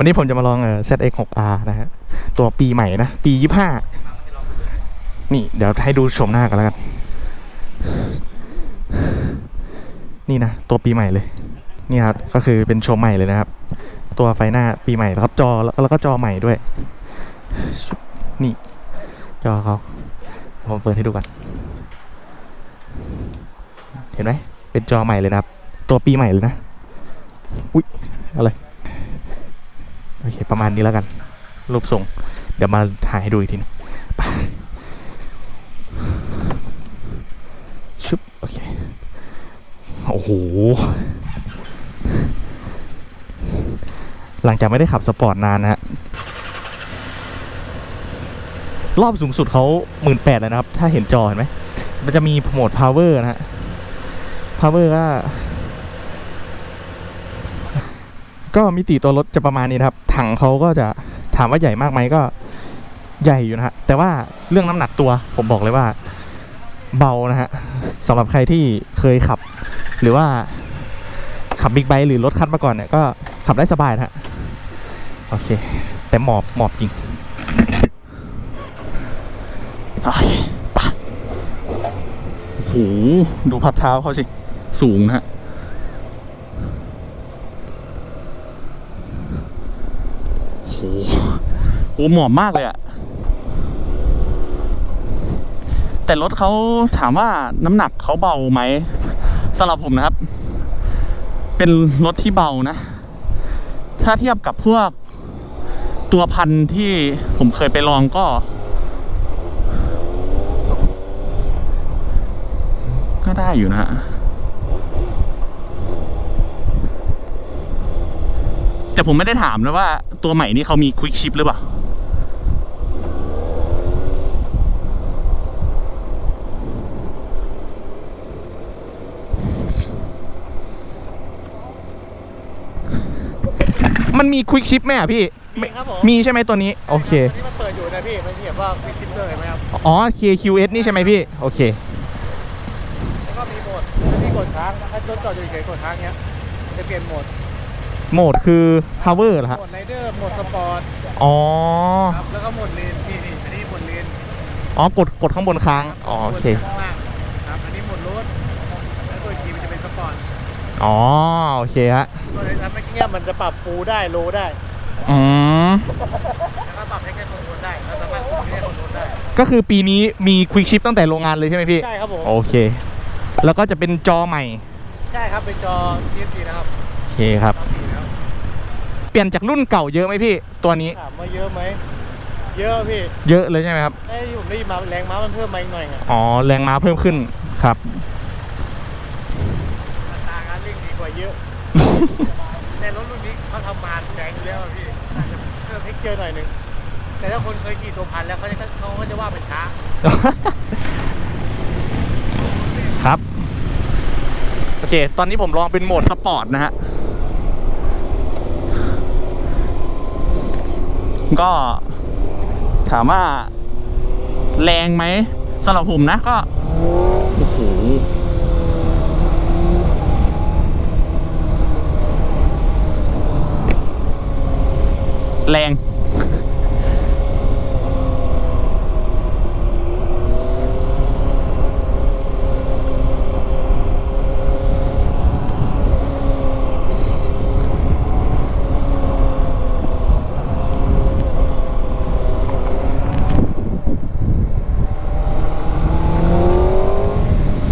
วันนี้ผมจะมาลองเอ่อ ZX6R นะฮะ ตัวปีใหม่นะ ปี 25 นี่ เดี๋ยวให้ดูชมหน้ากันแล้วกัน นี่นะ ตัวปีใหม่เลย นี่ครับ ก็คือเป็นโชมใหม่เลยนะครับ ตัวไฟหน้าปีใหม่แล้วก็จอแล้วก็จอใหม่ด้วย นี่ จอเขาผมเปิดให้ดูกัน เห็นไหม เป็นจอใหม่เลยนะครับ ตัวปีใหม่เลยนะ อุ๊ย อะไร อเคประมาณนี้แล้วกัน รูปทรงเดี๋ยวมาถ่ายให้ดูอีกทีนึงชุบโอเคโอ้โหหลังจากไม่ได้ขับสปอร์ตนานนะฮะรอบสูงสุดเขาหมื่นแปดเลยนะครับ ถ้าเห็นจอเห็นไหม มันจะมีโหมด power นะฮะ power ก็ ก็มิติตัวรถจะประมาณนี้นะครับ ถังเขาก็จะถามว่าใหญ่มากไหมก็ใหญ่อยู่นะฮะ แต่ว่าเรื่องน้ำหนักตัวผมบอกเลยว่าเบานะฮะสำหรับใครที่เคยขับ หรือว่าขับบิ๊กไบค์หรือรถคันมาก่อนเนี่ยก็ขับได้สบายนะฮะโอเค แต่หมอบหมอบจริงโอเคปโอ้โหดูพับเท้าเขาสิ สูงนะฮะ โอ้โห โอ้หมอบมากเลยอะแต่รถเขาถามว่าน้ำหนักเขาเบาไหมสำหรับผมนะครับ เป็นรถที่เบานะ ถ้าเทียบกับพวกตัวพันที่ผมเคยไปลองก็ ก็ได้อยู่นะฮะแต่ผมไม่ได้ถามนะว่าตัวใหม่นี้เขามีควิกชิปหรือเปล่า มันมีควิกชิปไหมอะพี่ มีครับผมมีใช่ไหมตัวนี้ โอเค ที่มันเปิดอยู่นะพี่มันเขียนว่าฟิตเตอร์เห็นไหมครับ อ๋อ KQS นี่ใช่ไหมพี่ โอเค แล้วก็มีโหมดมีกดค้างถ้ารถจอดอยู่เฉยๆกดค้างเนี้ยมันจะเปลี่ยนโหมด โหมดคือ power เหรอฮะโหมดไรเดอร์ โหมดสปอร์ตอ๋อ ครับ แล้วก็โหมดเลนนี่นี่อันนี้โหมดเลนอ๋อ กด กดข้างบนค้าง อ๋อ โอเคข้างล่างครับ อันนี้โหมดรถแล้วตัวกีมันจะเป็นสปอร์ต อ๋อโอเคฮะตัวนี้ครับเมื่อกี้มันจะปรับฟูลได้โลได้อืมแล้วก็ปรับให้แค่คอนโทรลได้แล้วสามารถควบคุมให้คอนโทรลได้ก็คือปีนี้มีควิกชิปตั้งแต่โรงงานเลยใช่ไหมพี่ใช่ครับผมโอเค แล้วก็จะเป็นจอใหม่ใช่ครับเป็นจอ TFT นะครับโอเคครับ จอสีแล้วเปลี่ยนจากรุ่นเก่าเยอะไหมพี่ ตัวนี้ถามว่าเยอะไหมเยอะพี่เยอะเลยใช่ไหมครับ ได้ที่ผมได้ยินมาแรงม้ามันเพิ่มมาอีกหน่อยไงอ๋อแรงม้าเพิ่มขึ้นครับอัตรา การเร่งดีกว่าเยอะในรถรุ่นนี้เขาทำมาแรงอยู่แล้วอะพี่อาจจะเพิ่มเทคเจอร์หน่อยหนึง แต่ถ้าคนเคยขี่ตัวพันแล้วเขาจะเขาก็จะว่าเป็นช้าครับ โอเค ตอนนี้ผมลองเป็นโหมดสปอร์ตนะฮะ ก็ถามว่า แรงไหมสำหรับผมนะก็ โอ้โห แรง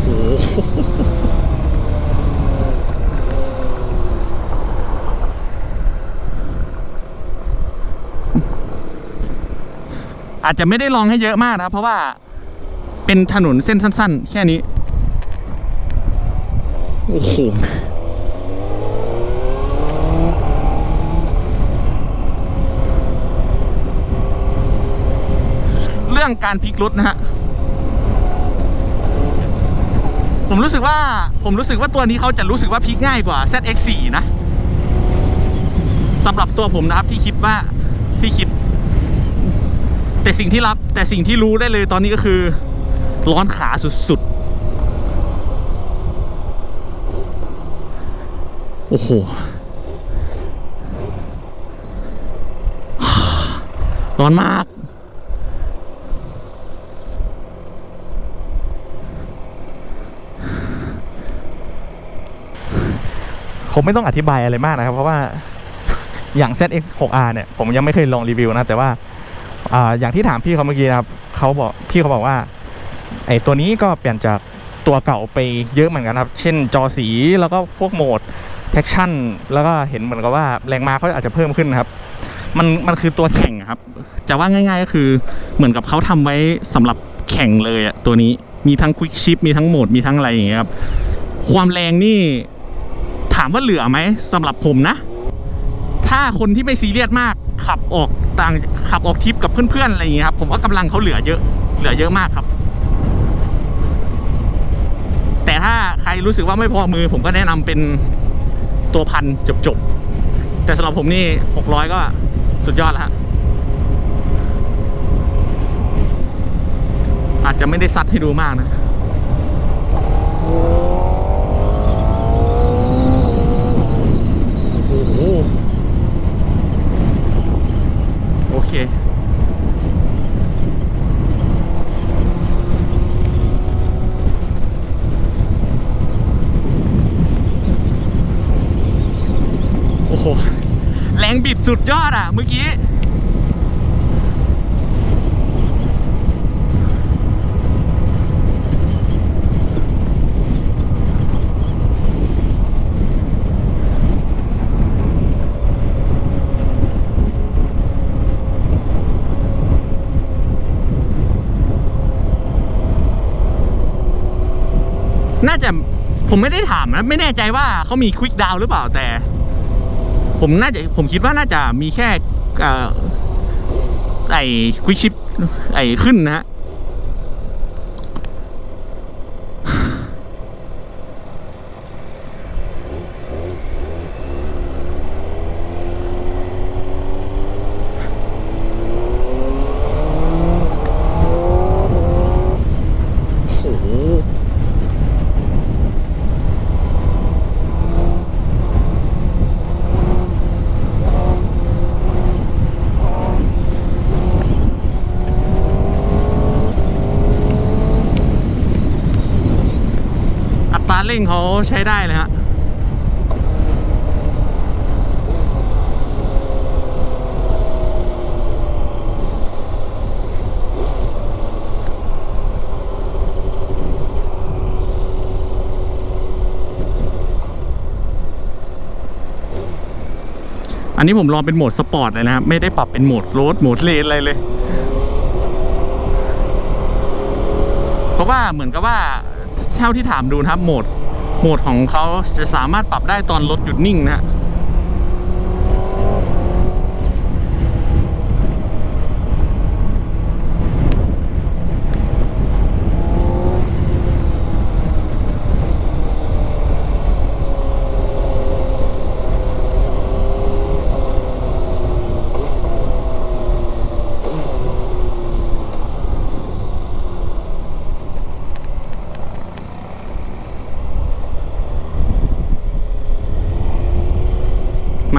โอ้โห อาจจะไม่ได้ลองให้เยอะมากนะครับ เพราะว่าเป็นถนนเส้นสั้น ๆ แค่นี้ โอ้โหเรื่องการพลิกรถนะฮะผมรู้สึกว่าผมรู้สึกว่าตัวนี้เขาจะรู้สึกว่าพลิกง่ายกว่า ZX4 นะสำหรับตัวผมนะครับที่คิดว่าที่คิด แต่สิ่งที่รับแต่สิ่งที่รู้ได้เลยตอนนี้ก็คือ ร้อนขาสุดๆ โอ้โหร้อนมาก ผมไม่ต้องอธิบายอะไรมากนะครับ เพราะว่าอย่าง ZX6R เนี่ย ผมยังไม่เคยลองรีวิวนะ แต่ว่า อ่าอย่างที่ถามพี่เขาเมื่อกี้นะครับเขาบอกพี่เขาบอกว่าไอ้ตัวนี้ก็เปลี่ยนจากตัวเก่าไปเยอะเหมือนกันครับ เช่นจอสีแล้วก็พวกโหมด t ท็กชั่น แล้วก็เห็นเหมือนกับว่าแรงม้าเขาอาจจะเพิ่มขึ้นครับ มันมันคือตัวแข่งครับ จะว่าง่าย ๆ ก็คือเหมือนกับเขาทำไว้สำหรับแข่งเลยอะตัวนี้มีทั้งควิกชิปมีทั้งโหมดมีทั้งอะไรอย่างเงี้ยครับ ความแรงนี่ถามว่าเหลือไหมสำหรับผมนะ ถ้าคนที่ไม่ซีเรียสมาก ขับออกต่างขับออกทริปกับเพื่อนๆอะไรอย่างเงี้ยครับผมว่ากำลังเขาเหลือเยอะเหลือเยอะมากครับ แต่ถ้าใครรู้สึกว่าไม่พอมือ ผมก็แนะนำเป็นตัวพันจบๆแต่สำหรับผมนี่หกร้อยก็สุดยอดแล้วฮะอาจจะไม่ได้ซัดให้ดูมากนะ โอ้โห โอเค โอ้โห แรงบิด สุดยอดอะ เมื่อกี้ น่าจะผมไม่ได้ถามนะ ไม่แน่ใจว่าเขามีควิกดาวหรือเปล่าแต่ ผมน่าจะผมคิดว่าน่าจะมีแค่ไอ้ควิกชิปไอ้ขึ้นนะฮะ ร่งเขาใช้ได้เลยฮะอันนี้ผมลองเป็นโหมดสปอร์ตเลยนะครับ ไม่ได้ปรับเป็นโหมดโรดโหมดเลนอะไรเลย เพราะว่าเหมือนกับว่าเท่าที่ถามดูนะครับโหมด โหมดของเขาจะสามารถปรับได้ตอนรถหยุดนิ่งนะฮะ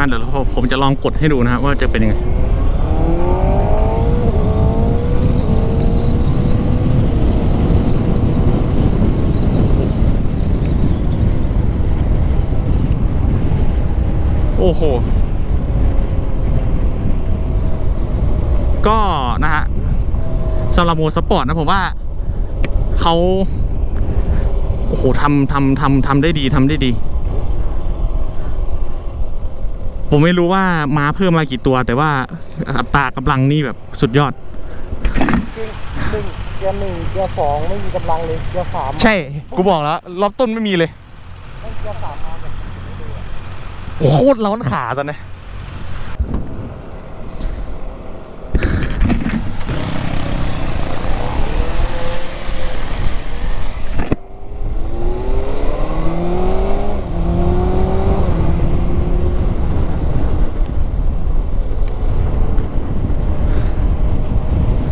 เดี๋ยวเราผมจะลองกดให้ดูนะครับว่าจะเป็นยังไงโอ้โห ก็นะฮะสำหรับโมสปอร์ตนะผมว่าเขาโอ้โหทำทำทำทำได้ดีทำได้ดี ผมไม่รู้ว่าม้าเพิ่มมากี่ตัว แต่ว่าอัตรากำลังนี่แบบสุดยอดจริงหนึ่งเกียร์หนึ่งเกียร์สองไม่มีกำลังเลยเกียร์สามใช่ กูบอกแล้วรอบต้นไม่มีเลยไม่เกียร์สามมาแบบโคตรร้อนขาตอนนี้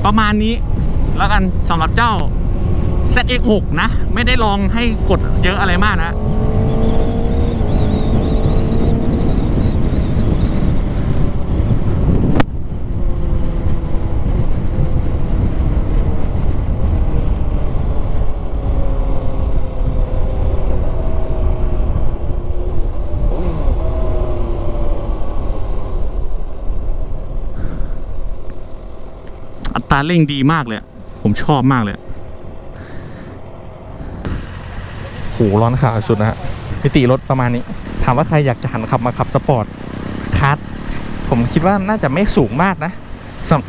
ประมาณนี้ แล้วกันสำหรับเจ้า ZX6 นะ ไม่ได้ลองให้กดเยอะอะไรมากนะ อัตรเร่งดีมากเลย ผมชอบมากเลยโหร้อนขาสุดนะฮะมิติรถประมาณนี้ ถามว่าใครอยากจะหันขับมาขับสปอร์ตคาร์ดผมคิดว่าน่าจะไม่สูงมากนะ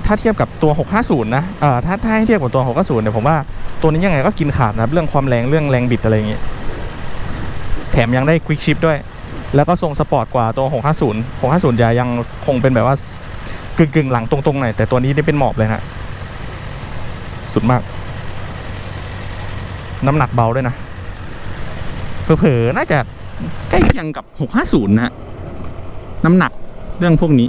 ถ้าเทียบกับตัว 650 นะเอ่อถ้าถ้าให้เทียบกับตัว 650 เนี่ยผมว่าตัวนี้ยังไงก็กินขาดนะเรื่องความแรงเรื่องแรงบิดอะไรอย่างงี้แถมยังได้ควิกชิปด้วย แล้วก็ทรงสปอร์ตกว่าตัว 650 650จะยังคงเป็นแบบว่ากึ่งกึ่งๆหลังตรงๆหน่อยแต่ตัวนี้ได้เป็นหมอบเลยฮะ สุดมาก น้ำหนักเบาด้วยนะเผลอๆน่าจะใกล้เคียงกับ 650 นะฮะ น้ำหนักเรื่องพวกนี้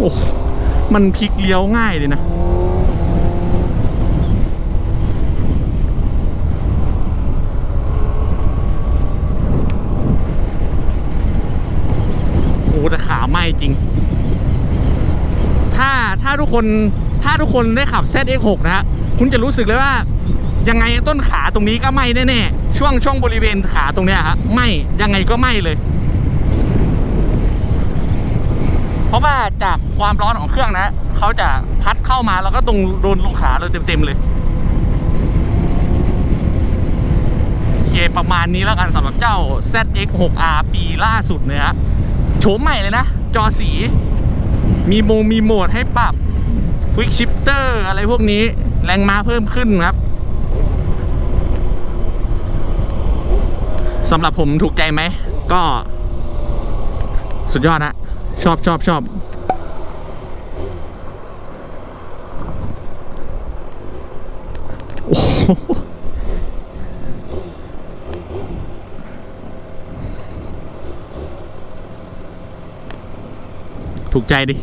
โอ้มันพลิกเลี้ยวง่ายเลยนะ โอ้แต่ขาไหมจริง ถ้าถ้าทุกคนถ้าทุกคนได้ขับ ZX6 นะฮะ คุณจะรู้สึกเลยว่า ยังไงต้นขาตรงนี้ก็ไหมแน่ๆ ช่วงช่วงบริเวณขาตรงเนี้ยฮะไหมยังไงก็ไหมเลย เพราะว่าจากความร้อนของเครื่องนะเขาจะพัดเข้ามาแล้วก็ตรงโดนลงขาเลยเต็มๆเลยเคประมาณนี้แล้วกันสำหรับเจ้า ZX6R ปีล่าสุดเนี่ยฮะโฉมใหม่เลยนะ จอสี มีโมมีโหมดให้ปรับ Quick Shifter อะไรพวกนี้ แรงม้าเพิ่มขึ้นครับสำหรับผมถูกใจไหม ก็สุดยอดนะ ชอบชอบชอบโอ้ถูกใจดิ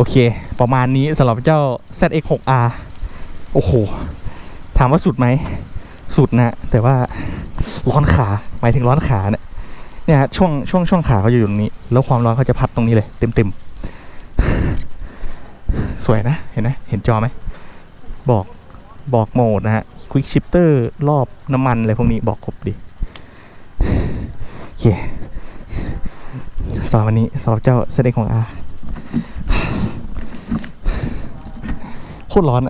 อเค ประมาณนี้สำหรับเจ้า ZX6R โอ้โห ถามว่าสุดไหม สุดนะแต่ว่าร้อนขาหมายถึงร้อนขาเนี่ยเนี่ยฮะช่วงช่วงช่วงขาเขาจะอยู่ตรงนี้ แล้วความร้อนเขาจะพัดตรงนี้เลย เต็มเต็มๆสวยนะ เห็นไหมเห็นจอไหม บอกบอกโหมดนะฮะ Quick Shifter รอบน้ำมันอะไรพวกนี้บอกครบดิโอเคสำหรับวันนี้สำหรับเจ้า ZX ของ R โคตรร้อนอะ